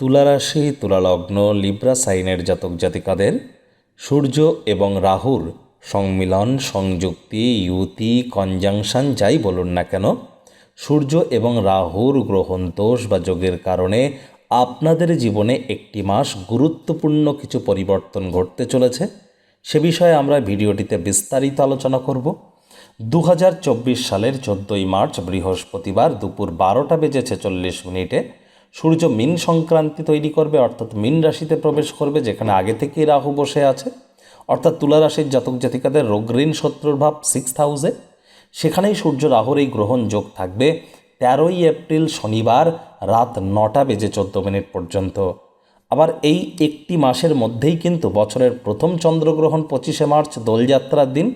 তুলারাশি, তুলালগ্ন, Libra সাইনের জাতক জাতিকাদের সূর্য এবং রাহুর সংমিলন, সংযুক্তি, ইউতি, কনজাংশন যাই বলুন না কেন, সূর্য এবং রাহুর গ্রহণ দোষ বা যোগের কারণে আপনাদের জীবনে একটি মাস গুরুত্বপূর্ণ কিছু পরিবর্তন ঘটতে চলেছে। সে বিষয়ে আমরা ভিডিওটিতে বিস্তারিত আলোচনা করব। দু হাজার চব্বিশ সালের চোদ্দোই মার্চ বৃহস্পতিবার দুপুর বারোটা বেজে ছেচল্লিশ মিনিটে সূর্য মিন সংক্রান্তি তৈরি করবে, অর্থাৎ মিন রাশিতে প্রবেশ করবে, যেখানে আগে থেকেই রাহু বসে আছে। অর্থাৎ তুলা রাশির জাতক জাতিকাদের রোগ ঋণ শত্রুর ভাব সিক্স হাউসে সেখানেই সূর্য রাহুর এই গ্রহণ যোগ থাকবে তেরোই এপ্রিল শনিবার রাত নটা বেজে চোদ্দ মিনিট পর্যন্ত। আবার এই একটি মাসের মধ্যেই কিন্তু বছরের প্রথম চন্দ্রগ্রহণ পঁচিশে মার্চ দোলযাত্রার দিন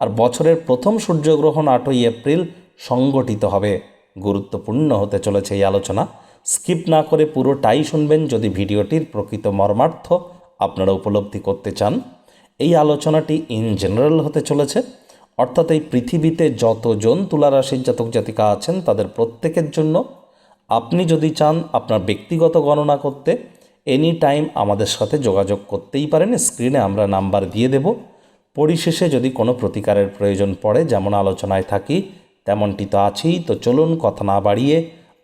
আর বছরের প্রথম সূর্যগ্রহণ আটই এপ্রিল সংগঠিত হবে। গুরুত্বপূর্ণ হতে চলেছে এই আলোচনা। স্কিপ না করে পুরোটাই শুনবেন যদি ভিডিওটির প্রকৃত মর্মার্থ আপনারা উপলব্ধি করতে চান। এই আলোচনাটি ইন জেনারেল হতে চলেছে। অর্থাৎ এই পৃথিবীতে যতজন তুলারাশির জাতক জাতিকা আছেন, তাদের প্রত্যেকের জন্য আপনি যদি চান আপনার ব্যক্তিগত গণনা করতে এনি টাইম আমাদের সাথে যোগাযোগ করতেই পারেন। স্ক্রিনে আমরা নাম্বার দিয়ে দেব। পরিশেষে যদি কোনো প্রতিকারের প্রয়োজন পড়ে, যেমন আলোচনায় থাকি, তেমনটি তো আছেই। তো চলুন কথা না বাড়িয়ে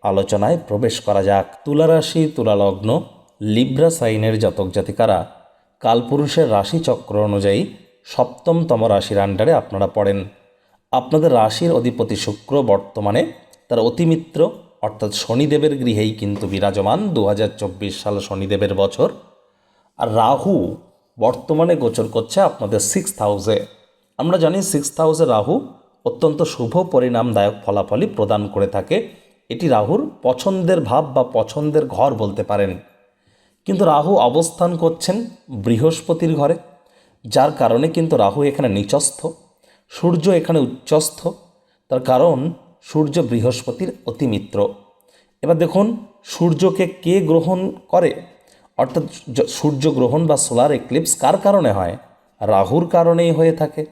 আলোচনায় প্রবেশ করা যাক। তুলারাশি, তুলালগ্ন, লিব্রা সাইনের জাতক জাতিকারা, কালপুরুষের রাশিচক্র অনুযায়ী সপ্তমতম রাশির আন্ডারে আপনারা পড়েন। আপনাদের রাশির অধিপতি শুক্র বর্তমানে তার অতিমিত্র, অর্থাৎ শনিদেবের গৃহেই কিন্তু বিরাজমান দু হাজার চব্বিশ সাল শনিদেবের বছর। আর রাহু বর্তমানে গোচর করছে আপনাদের সিক্স হাউসে আমরা জানি সিক্স হাউসে রাহু অত্যন্ত শুভ পরিণামদায়ক ফলাফলই প্রদান করে থাকে। এটি রাহুর পছন্দের ভাব বা পছন্দের ঘর বলতে পারেন। কিন্তু রাহু অবস্থান করছেন বৃহস্পতির ঘরে, যার কারণে কিন্তু রাহু এখানে নিচস্থ, সূর্য এখানে উচ্চস্থ, তার কারণ সূর্য বৃহস্পতির অতিমিত্র। এবার দেখুন, সূর্যকে কে গ্রহণ করে? অর্থাৎ সূর্য গ্রহণ বা সোলার এক্লিপস কার কারণে হয়? রাহুর কারণেই হয়ে থাকে।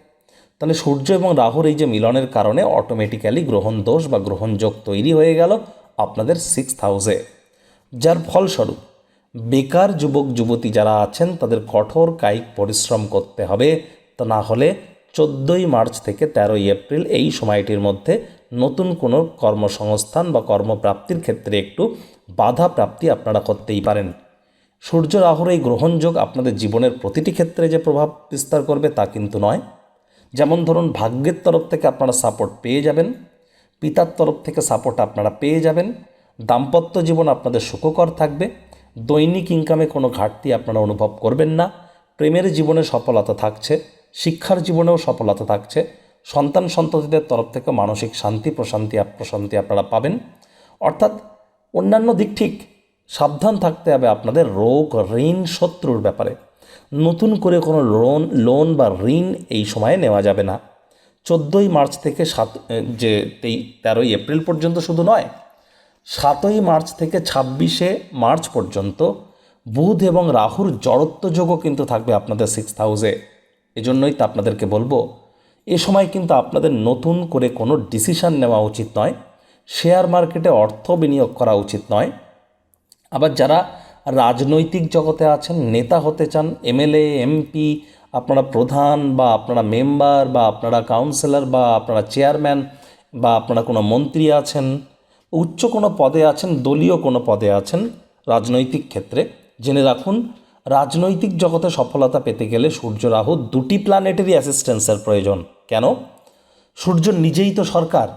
তাহলে সূর্য এবং রাহুর এই যে মিলনের কারণে অটোমেটিক্যালি গ্রহণ দোষ বা গ্রহণযোগ তৈরি হয়ে গেল আপনাদের সিক্স হাউসে যার ফলস্বরূপ, বেকার যুবক, যুবতী যারা আছেন, তাদের কঠোর কায়িক পরিশ্রম করতে হবে। তা না হলে চোদ্দোই মার্চ থেকে তেরোই এপ্রিল এই সময়টির মধ্যে নতুন কোনো কর্মসংস্থান বা কর্মপ্রাপ্তির ক্ষেত্রে একটু বাধা প্রাপ্তি আপনারা করতেই পারেন। সূর্য রাহুর এই গ্রহণযোগ আপনাদের জীবনের প্রতিটি ক্ষেত্রে যে প্রভাব বিস্তার করবে তা কিন্তু নয়। যেমন ধরুন ভাগ্যের তরফ থেকে আপনারা সাপোর্ট পেয়ে যাবেন, পিতার তরফ থেকে সাপোর্ট আপনারা পেয়ে যাবেন, দাম্পত্য জীবন আপনাদের সুখকর থাকবে, দৈনিক ইনকামে কোনো ঘাটতি আপনারা অনুভব করবেন না, প্রেমের জীবনে সফলতা থাকছে, শিক্ষার জীবনেও সফলতা থাকছে, সন্তান সন্ততিদের তরফ থেকে মানসিক শান্তি, প্রশান্তি প্রশান্তি আপনারা পাবেন। অর্থাৎ অন্যান্য দিক ঠিক, সাবধান থাকতে হবে আপনাদের রোগ, ঋণ, শত্রুর ব্যাপারে। নতুন করে কোনো লোন লোন বা ঋণ এই সময়ে নেওয়া যাবে না। চোদ্দোই মার্চ থেকে সাত যে তেই, তেরোই এপ্রিল পর্যন্ত শুধু নয়, সাতই মার্চ থেকে ছাব্বিশে মার্চ পর্যন্ত বুধ এবং রাহুর জড়ত্ব যোগও কিন্তু থাকবে আপনাদের সিক্স হাউসে এজন্যই তো আপনাদেরকে বলব, এ সময় কিন্তু আপনাদের নতুন করে কোনো ডিসিশন নেওয়া উচিত নয় শেয়ার মার্কেটে অর্থ বিনিয়োগ করা উচিত নয়। আবার যারা রাজনৈতিক জগতে আছেন, নেতা হতে চান, এমএলএ, এমপি, আপনারা প্রধান বা আপনারা মেম্বার বা আপনারা কাউন্সিলর বা আপনারা চেয়ারম্যান বা আপনারা কোনো মন্ত্রী আছেন, উচ্চ কোনো পদে আছেন, দলীয় কোনো পদে আছেন, রাজনৈতিক ক্ষেত্রে। জেনে রাখুন, রাজনৈতিক জগতে সফলতা পেতে গেলে সূর্য রাহু দুটি প্ল্যানেটেরই অ্যাসিস্ট্যান্সের প্রয়োজন। কেন? সূর্য নিজেই তো সরকার।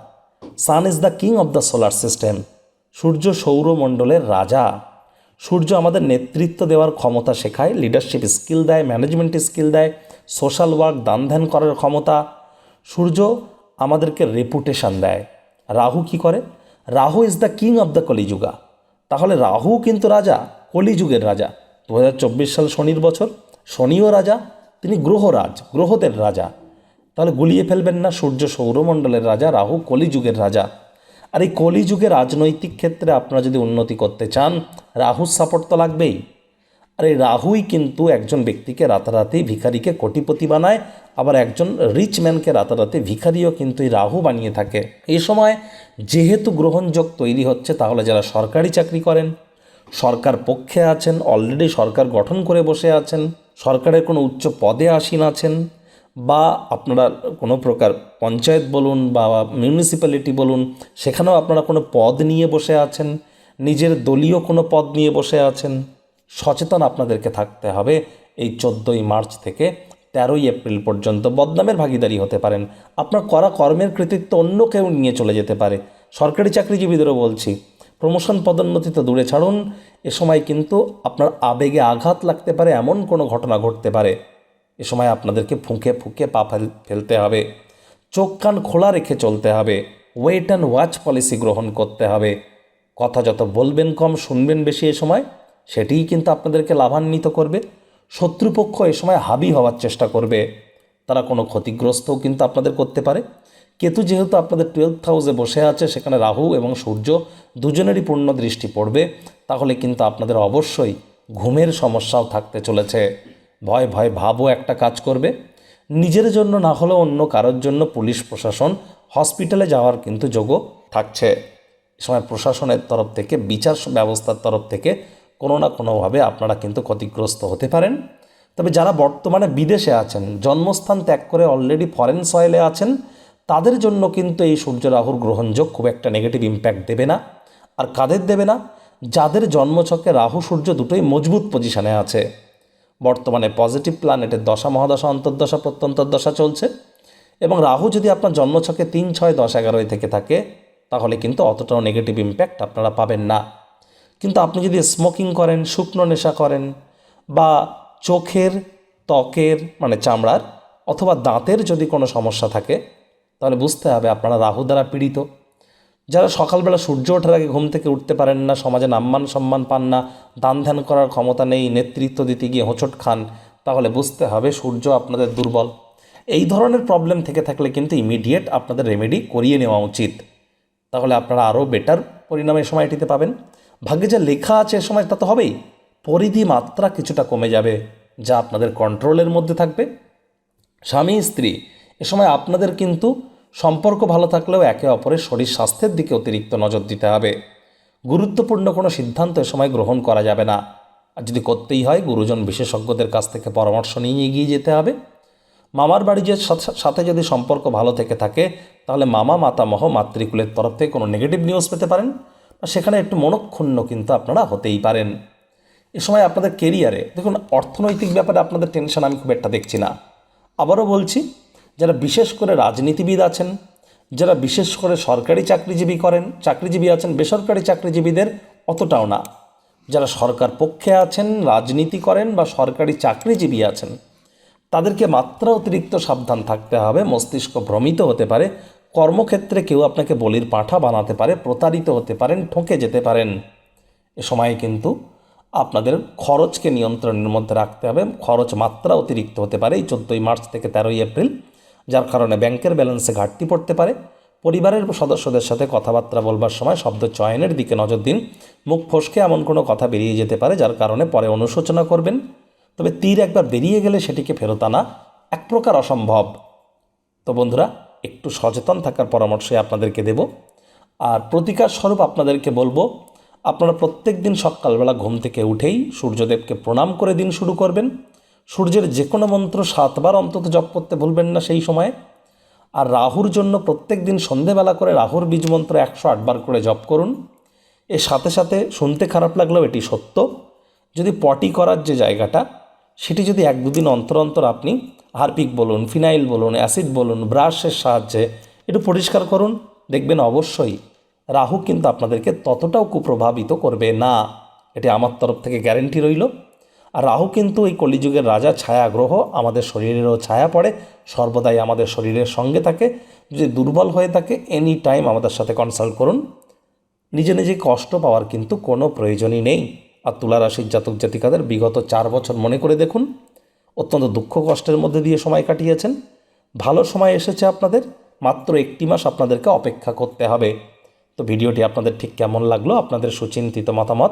Sun is the king of the solar system সূর্য সৌরমণ্ডলের রাজা। সূর্য আমাদের নেতৃত্ব দেওয়ার ক্ষমতা শেখায় লিডারশিপ স্কিল দেয় ম্যানেজমেন্ট স্কিল দেয় সোশ্যাল ওয়ার্ক দান ধ্যান করার ক্ষমতা। সূর্য আমাদেরকে রেপুটেশন দেয়। রাহু কি করে? Rahu is the king of the Kaliyuga. তাহলে রাহু কিন্তু রাজা, কলিযুগের রাজা। দু হাজার চব্বিশ সাল শনির বছর, শনিও রাজা, তিনি গ্রহরাজ, গ্রহদের রাজা। তাহলে গুলিয়ে ফেলবেন না সূর্য সৌরমণ্ডলের রাজা, রাহু কলিযুগের রাজা। আর এই কলিযুগে রাজনৈতিক ক্ষেত্রে আপনারা যদি উন্নতি করতে চান, রাহুর সাপোর্ট তো লাগবেই। আর এই রাহুই কিন্তু একজন ব্যক্তিকে রাতারাতি ভিখারিকে কোটিপতি বানায়, আবার একজন রিচ ম্যানকে রাতারাতি ভিখারিও কিন্তু এই রাহু বানিয়ে থাকে। এই সময় যেহেতু গ্রহণযোগ তৈরি হচ্ছে, তাহলে যারা সরকারি চাকরি করেন, সরকার পক্ষে আছেন অলরেডি সরকার গঠন করে বসে আছেন, সরকারের কোনো উচ্চ পদে আসীন আছেন বা আপনারা কোনো প্রকার পঞ্চায়েত বলুন বা মিউনিসিপ্যালিটি বলুন, সেখানেও আপনারা কোনো পদ নিয়ে বসে আছেন, নিজের দলীয় কোনো পদ নিয়ে বসে আছেন, সচেতন আপনাদেরকে থাকতে হবে। এই চোদ্দোই মার্চ থেকে তেরোই এপ্রিল পর্যন্ত বদনামের ভাগিদারি হতে পারেন। আপনার করা কর্মের কৃতিত্ব অন্য কেউ নিয়ে চলে যেতে পারে। সরকারি চাকরিজীবীদেরও বলছি, প্রমোশন পদোন্নতি তো দূরে ছাড়ুন। এ সময় কিন্তু আপনার আবেগে আঘাত লাগতে পারে, এমন কোনো ঘটনা ঘটতে পারে। এ সময় আপনাদেরকে ফুঁকে ফুঁকে পা ফেল- ফেলতে হবে। চোখ কান খোলা রেখে চলতে হবে। ওয়েট অ্যান্ড ওয়াচ পলিসি গ্রহণ করতে হবে। কথা যত বলবেন কম, শুনবেন বেশি এ সময়, সেটিই কিন্তু আপনাদেরকে লাভান্বিত করবে। শত্রুপক্ষ এ সময় হাবি হওয়ার চেষ্টা করবে। তারা কোনো ক্ষতিগ্রস্তও কিন্তু আপনাদের করতে পারে। কেতু যেহেতু আপনাদের টুয়েলভ হাউসে বসে আছে, সেখানে রাহু এবং সূর্য দুজনেরই পূর্ণ দৃষ্টি পড়বে, তাহলে কিন্তু আপনাদের অবশ্যই ঘুমের সমস্যাও থাকতে চলেছে। ভয় ভয় ভাবও একটা কাজ করবে। নিজের জন্য না হলেও অন্য কারোর জন্য পুলিশ, প্রশাসন, হসপিটালে যাওয়ার কিন্তু যোগও থাকছে। সময় প্রশাসনের তরফ থেকে, বিচার ব্যবস্থার তরফ থেকে কোনো না কোনোভাবে আপনারা কিন্তু ক্ষতিগ্রস্ত হতে পারেন। তবে যারা বর্তমানে বিদেশে আছেন, জন্মস্থান ত্যাগ করে অলরেডি ফরেন সয়েলে আছেন, তাদের জন্য কিন্তু এই সূর্য রাহুর গ্রহণযোগ খুব একটা নেগেটিভ ইম্প্যাক্ট দেবে না। আর কাদের দেবে না? যাদের জন্মছকে রাহু সূর্য দুটোই মজবুত পজিশনে আছে। বর্তমানে পজিটিভ প্ল্যানেটের দশা, মহাদশা, অন্তর্দশা, প্রত্যন্তর্দশা চলছে। এবং রাহু যদি আপনার জন্মছকে তিন, ছয়, দশ, এগারোয় থেকে থাকে, তাহলে কিন্তু অতটাও নেগেটিভ ইম্প্যাক্ট আপনারা পাবেন না। কিন্তু আপনি যদি স্মোকিং করেন, শুকনো নেশা করেন, বা চোখের ত্বকের মানে চামড়ার, অথবা দাঁতের যদি কোনো সমস্যা থাকে, তাহলে বুঝতে হবে আপনারা রাহু দ্বারা পীড়িত। যারা সকালবেলা সূর্য ওঠার আগে ঘুম থেকে উঠতে পারেন না, সমাজে নাম্মান সম্মান পান না, দান ধ্যান করার ক্ষমতা নেই, নেতৃত্ব দিতে গিয়ে হোঁচট খান, তাহলে বুঝতে হবে সূর্য আপনাদের দুর্বল। এই ধরনের প্রবলেম থেকে থাকলে কিন্তু ইমিডিয়েট আপনাদের রেমেডি করিয়ে নেওয়া উচিত। তাহলে আপনারা আরও বেটার পরিণাম সময়টিতে পাবেন। ভাগ্যে যা লেখা আছে এ সময় তা তো হবেই। পরিধি মাত্রা কিছুটা কমে যাবে, যা আপনাদের কন্ট্রোলের মধ্যে থাকবে। স্বামী, স্ত্রী, এ সময় আপনাদের কিন্তু সম্পর্ক ভালো থাকলেও একে অপরের শরীর স্বাস্থ্যের দিকে অতিরিক্ত নজর দিতে হবে। গুরুত্বপূর্ণ কোনো সিদ্ধান্ত এ সময় গ্রহণ করা যাবে না। আর যদি করতেই হয়, গুরুজন বিশেষজ্ঞদের কাছ থেকে পরামর্শ নিয়ে এগিয়ে যেতে হবে। মামার বাড়ি যে সাথে- যদি সম্পর্ক ভালো থেকে থাকে, তাহলে মামা, মাতামহ, মাতৃকুলের তরফ থেকে কোনো নেগেটিভ নিউজ পেতে পারেন। সেখানে একটু মনক্ষুণ্ণ কিন্তু আপনারা হতেই পারেন। এ সময় আপনাদের কেরিয়ারে দেখুন, অর্থনৈতিক ব্যাপারে আপনাদের টেনশন আমি খুব একটা দেখছি না। আবারও বলছি যারা বিশেষ করে রাজনীতিবিদ আছেন, যারা বিশেষ করে সরকারি চাকরিজীবী করেন, চাকরিজীবী আছেন, বেসরকারি চাকরিজীবীদের অতটাও না। যারা সরকার পক্ষে আছেন, রাজনীতি করেন বা সরকারি চাকরিজীবী আছেন, তাদেরকে মাত্রা অতিরিক্ত সাবধান থাকতে হবে, মস্তিষ্ক ভ্রমিত হতে পারে, কর্মক্ষেত্রে কেউ আপনাকে বলির পাঁঠা বানাতে পারে, প্রতারিত হতে পারেন, ঠকে যেতে পারেন। এ সময়ে কিন্তু আপনাদের খরচকে নিয়ন্ত্রণের মধ্যে রাখতে হবে, খরচ মাত্রা অতিরিক্ত হতে পারে। এই চোদ্দোই মার্চ থেকে তেরোই এপ্রিল যার কারণে ব্যাংকের ব্যালেন্সে ঘাটতি পড়তে পারে। পরিবারের সদস্যদের সাথে কথাবার্তা বলবার সময় শব্দ চয়নের দিকে নজর দিন। মুখ ফসকে এমন কোনো কথা বেরিয়ে যেতে পারে, যার কারণে পরে অনুশোচনা করবেন। তবে তীর একবার বেরিয়ে গেলে সেটিকে ফেরত আনা এক প্রকার অসম্ভব। তো বন্ধুরা, একটু সচেতন থাকার পরামর্শই আপনাদেরকে দেব। আর প্রতিকার স্বরূপ আপনাদেরকে বলব, আপনারা প্রত্যেক দিন সকালবেলা ঘুম থেকে উঠেই সূর্যদেবকে প্রণাম করে দিন শুরু করবেন। সূর্যের যে কোনো মন্ত্র সাতবার অন্তত জপ করতে ভুলবেন না সেই সময়ে। আর রাহুর জন্য প্রত্যেক দিন সন্ধেবেলা করে রাহুর বীজ মন্ত্র একশো আটবার করে জপ করুন। এর সাথে সাথে শুনতে খারাপ লাগলেও এটি সত্য। যদি পটি করার যে জায়গাটা, সেটি যদি এক দুদিন অন্তর অন্তর আপনি হারপিক বলুন, ফিনাইল বলুন, অ্যাসিড বলুন, ব্রাশের সাহায্যে একটু পরিষ্কার করুন, দেখবেন অবশ্যই রাহু কিন্তু আপনাদেরকে ততটাও কুপ্রভাবিত করবে না। এটি আমার তরফ থেকে গ্যারেন্টি রইল। আর রাহু কিন্তু এই কলিযুগের রাজা, ছায়া গ্রহ, আমাদের শরীরেরও ছায়া পড়ে। সর্বদাই আমাদের শরীরের সঙ্গে থাকে। যদি দুর্বল হয়ে থাকে এনি টাইম আমাদের সাথে কনসাল্ট করুন। নিজে নিজে কষ্ট পাওয়ার কিন্তু কোনো প্রয়োজনই নেই। আর তুলা রাশির জাতক জাতিকাদের বিগত চার বছর মনে করে দেখুন, অত্যন্ত দুঃখ কষ্টের মধ্যে দিয়ে সময় কাটিয়েছেন। ভালো সময় এসেছে আপনাদের, মাত্র একটি মাস আপনাদেরকে অপেক্ষা করতে হবে। তো ভিডিওটি আপনাদের ঠিক কেমন লাগল, আপনাদের সুচিন্তিত মতামত